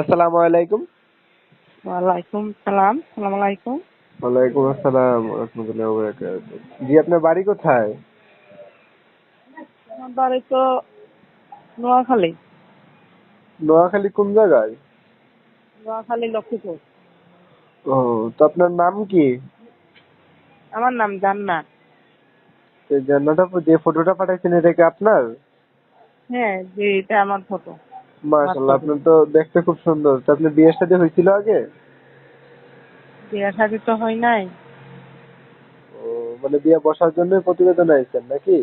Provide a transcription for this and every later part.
আসসালামু আলাইকুম। ওয়ালাইকুম সালাম সালাম আলাইকুম। ওয়ালাইকুম আসসালাম রহমতুল্লাহ বারাকাতুহু। জি আপনার বাড়ি কোথায়? আমার বাড়ি তো নোয়াখালী। নোয়াখালী কোন জায়গায়? নোয়াখালী লক্ষ্মীপুর। ও তো আপনার নাম কি? আমার নাম জান্নাত। এই জান্নাটা যে ফটোটা পাঠাইছেন এটা কি আপনার? হ্যাঁ জি এটা আমার ফটো মাশাআল্লাহ আপনার তো দেখতে খুব সুন্দর। তো আপনার বিয়ের সাথে হয়েছিল আগে? বিয়ে শাদী তো হয় নাই। ও মানে বিয়ে বসার জন্য প্রতিবেদন আইছেন নাকি?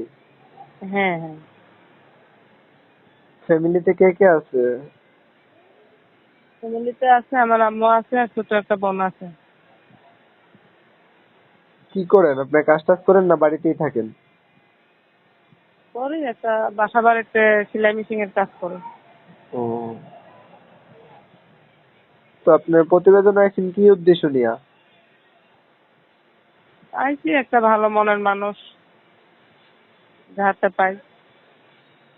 হ্যাঁ হ্যাঁ। ফ্যামিলিতে কে কে আছে? ফ্যামিলিতে আছে আমার আম্মু আছে আর ছোট একটা বোন আছে। কি করেন? আপনি কাজ টাজ করেন না বাড়িতেই থাকেন? করি একটা বাসা বাড়িতে সেলাই মেশিন এর কাজ করি। ও। তো আপনার প্রতিবেদন আইছেন কি উদ্দেশ্য নিয়া? আইছি একটা ভালো মনের মানুষ যাহাতে পাই।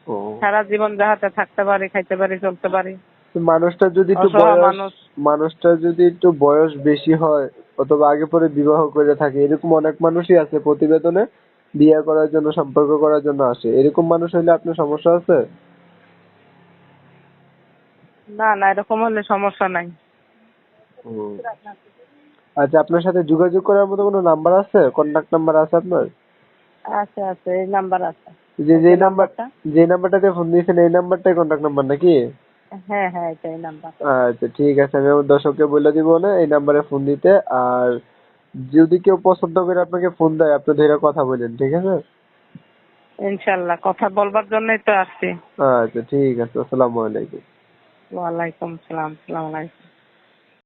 ও। সারা জীবন যাহাতে থাকতে পারি খাইতে পারি চলতে পারি। মানুষটা যদি একটু বয়স মানুষটা যদি একটু বয়স বেশি হয় অথবা আগে পরে বিবাহ করে থাকে এরকম অনেক মানুষই আছে প্রতিবেদনে। বিয়ে করার জন্য সম্পর্ক করার জন্য আসে। এরকম মানুষ হইলে আপনার সমস্যা আছে? না না এরকম হলে সমস্যা নাই। আচ্ছা আপনার সাথে যোগাযোগ করার মতো কোনো নাম্বার আছে? কন্টাক্ট নাম্বার আছে আপনার? আছে আছে এই নাম্বার আছে। যে যে নাম্বারটা? যে নাম্বারটাতে ফোন দিয়েছেন এই নাম্বারটাই কন্ট্যাক্ট নাম্বার নাকি? হ্যাঁ হ্যাঁ এটাই নাম্বার। আচ্ছা ঠিক আছে আমি আমার দর্শককে বলে দিব না এই নাম্বারে ফোন দিতে। আর যদি কেউ পছন্দ করে আপনাকে ফোন দেয় আপনি ধরে কথা বলেন ঠিক আছে? ইনশাল্লাহ কথা বলবার জন্যই তো আসছি। আচ্ছা ঠিক আছে আসসালামু আলাইকুম। ওয়ালাইকুম সালাম সালাম আলাইকুম